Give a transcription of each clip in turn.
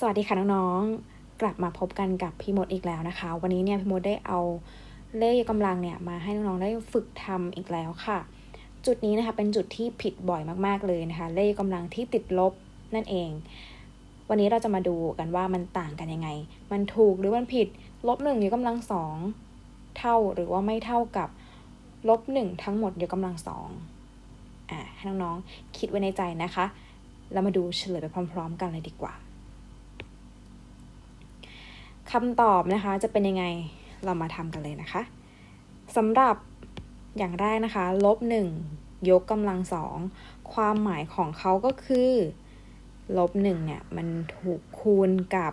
สวัสดีค่ะน้องๆ กลับมาพบกันกับพี่มดอีกแล้วนะคะ วันนี้เนี่ยพี่มดได้เอาเลขกำลังเนี่ยมาให้น้องๆได้ฝึกทำอีกแล้วค่ะ จุดนี้นะคะเป็นจุดที่ผิดบ่อยมากๆเลยนะคะ เลขกกำลังที่ติดลบนั่นเอง วันนี้เราจะมาดูกันว่ามันต่างกันยังไง มันถูกหรือมันผิดลบหนึ่งยกกำลังสองเท่าหรือว่าไม่เท่ากับลบหนึ่งทั้งหมดยกกำลังสองอ่าให้น้องๆคิดไว้ในใจนะคะ เรามาดูเฉลยไปพร้อม ๆ กันเลยดีกว่า คำตอบนะคะจะเป็นยังไงเรามาทำกันเลยนะคะสำหรับอย่างแรกนะคะ ลบหนึ่งยกกำลังสองความหมายของเขาก็คือ ลบหนึ่งเนี่ย มันถูกคูณกับ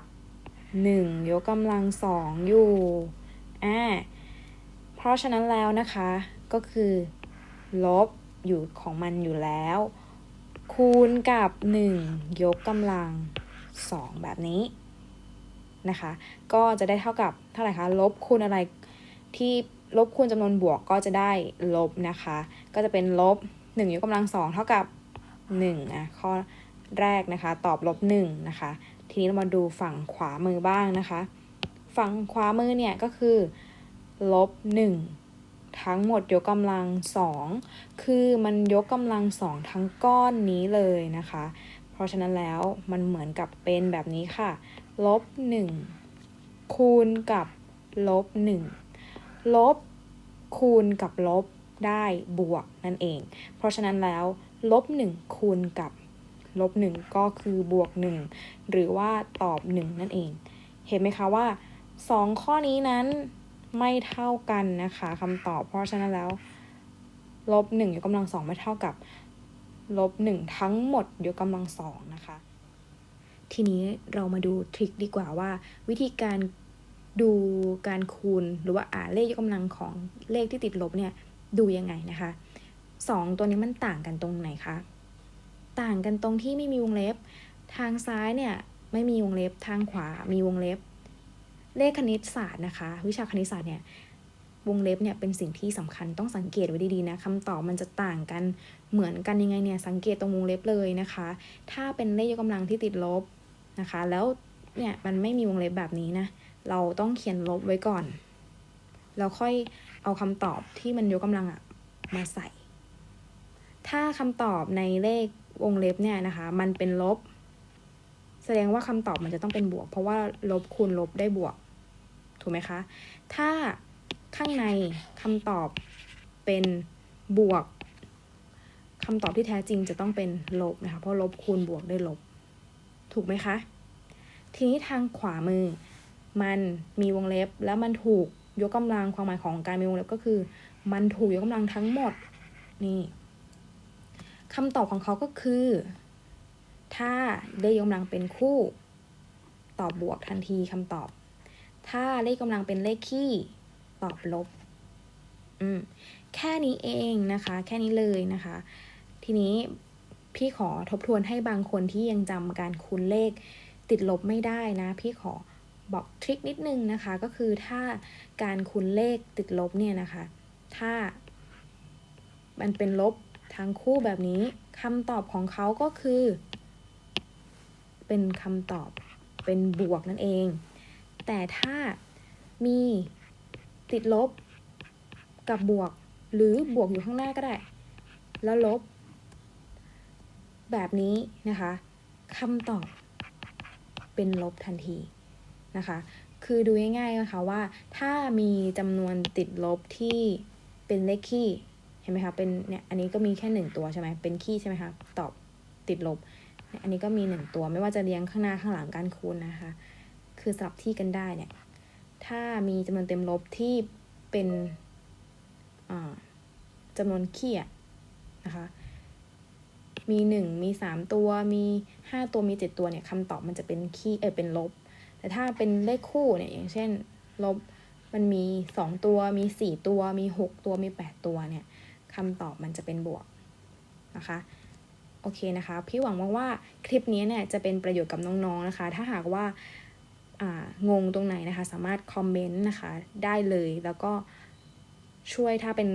หนึ่งยกกำลังสองอยู่ อ่า เพราะฉะนั้นแล้วนะคะ ก็คือ ลบอยู่ของมันอยู่แล้ว คูณกับ 1 ยกกำลัง2แบบนี้ นะคะ ก็จะได้เท่ากับเท่าไหร่คะลบคูณอะไรที่ลบคูณจำนวนบวกก็จะได้ลบนะคะ ก็จะเป็นลบ1ยกกำลัง2เท่ากับ1อะข้อแรกนะคะ ตอบลบ1นะคะ ทีนี้เรามาดูฝั่งขวามือบ้างนะคะ ฝั่งขวามือเนี่ยก็คือลบ1ทั้งหมดยกกำลังสองคือมันยกกำลังสองทั้งก้อนนี้เลยนะคะ เพราะฉะนั้นแล้วมันเหมือนกับเป็นแบบนี้ค่ะ ลบหนึ่งคูณกับลบหนึ่งลบคูณกับลบได้บวกนั่นเอง เพราะฉะนั้นแล้วลบหนึ่งคูณกับลบหนึ่งก็คือบวกหนึ่งหรือว่าตอบหนึ่งนั่นเอง เห็นไหมคะว่าสองข้อนี้นั้นไม่เท่ากันนะคะคำตอบ เพราะฉะนั้นแล้วลบหนึ่งยกกำลังสองไม่เท่ากับลบหนึ่งทั้งหมดยกกำลังสองนะคะ ทีนี้เรามาดูทริคดีกว่าว่า วิธีการดูการคูณหรือว่าอ่านเลขยกกำลังของเลขที่ติดลบเนี่ยดูยังไงนะคะสองตัวนี้มันต่างกันตรงไหนคะ ต่างกันตรงที่ไม่มีวงเล็บ ทางซ้ายเนี่ยไม่มีวงเล็บ ทางขวามีวงเล็บ เลขคณิตศาสตร์นะคะ วิชาคณิตศาสตร์เนี่ยวงเล็บเนี่ยเป็นสิ่งที่สำคัญต้องสังเกตไว้ดีๆนะคำตอบมันจะต่างกันเหมือนกันยังไงเนี่ยสังเกตตรงวงเล็บเลยนะคะ ถ้าเป็นเลขยกกำลังที่ติดลบ นะคะ แล้วเนี่ยมันไม่มีวงเล็บแบบนี้นะ เราต้องเขียนลบไว้ก่อนแล้วค่อยเอาคำตอบที่มันยกกำลังอะมาใส่ ถ้าคำตอบในเลขวงเล็บเนี่ยนะคะ มันเป็นลบ แสดงว่าคำตอบมันจะต้องเป็นบวก เพราะว่าลบคูณลบได้บวก ถูกไหมคะ ถ้าข้างในคำตอบเป็นบวกคำตอบที่แท้จริงจะต้องเป็นลบนะคะ เพราะลบคูณบวกได้ลบ ถูกไหมคะ ทีนี้ทางขวามือ มันมีวงเล็บแล้วมันถูกยกกำลังความหมายของการมีวงเล็บก็คือ มันถูกยกกำลังทั้งหมดนี่คำตอบของเขาก็คือ ถ้าได้ยกกำลังเป็นคู่ ตอบบวกทันทีคำตอบ ถ้าเลขกำลังเป็นเลขคี่ ตอบลบ อืมแค่นี้เองนะคะ แค่นี้เลยนะคะ ทีนี้ พี่ขอทบทวนให้บางคนที่ยังจำการคูณเลขติดลบไม่ได้นะ พี่ขอบอกทริคนิดนึงนะคะ ก็คือถ้าการคูณเลขติดลบเนี่ยนะคะ ถ้า มันเป็นลบทั้งคู่แบบนี้คำตอบของเขาก็คือ เป็นคำตอบเป็นบวกนั่นเอง แต่ถ้ามีติดลบกับบวก หรือบวกอยู่ข้างหน้าก็ได้ แล้วลบ แบบนี้นะคะคำตอบเป็นลบทันทีนะคะ คือดูง่ายๆนะคะว่าถ้ามีจำนวนติดลบที่เป็นเลขคี่เห็นไหมคะเป็นเนี่ยอันนี้ก็มีแค่หนึ่งตัวใช่ไหมเป็นคี่ใช่ไหมคะตอบติดลบ อันนี้ก็มีหนึ่งตัวไม่ว่าจะเรียงข้างหน้าข้างหลังการคูณนะคะ คือสลับที่กันได้เนี่ยถ้ามีจำนวนเต็มลบที่เป็นจำนวนขี้นะคะ มีหนึ่งมีสามตัวมีห้าตัวมีเจ็ดตัวเนี่ยคำตอบมันจะเป็นขี้เออเป็นลบ แต่ถ้าเป็นเลขคู่เนี่ยอย่างเช่น ลบมันมีสองตัวมีสี่ตัวมีหกตัวมีแปดตัวเนี่ยคำตอบมันจะเป็นบวกนะคะโอเคนะคะ พี่หวังว่าคลิปนี้เนี่ยจะเป็นประโยชน์กับน้องๆนะคะ ถ้าหากว่างงตรงไหนนะคะ สามารถคอมเมนต์นะคะได้เลยแล้วก็ช่วยถ้าเป็น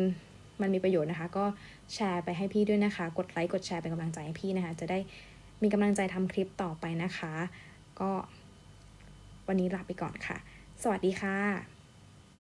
มันมีประโยชน์นะคะ ก็ แชร์ไปให้พี่ด้วยนะคะ กดไลค์กดแชร์เป็นกำลังใจให้พี่นะคะ จะได้มีกำลังใจทำคลิปต่อไปนะคะ ก็วันนี้ลาไปก่อนค่ะ สวัสดีค่ะ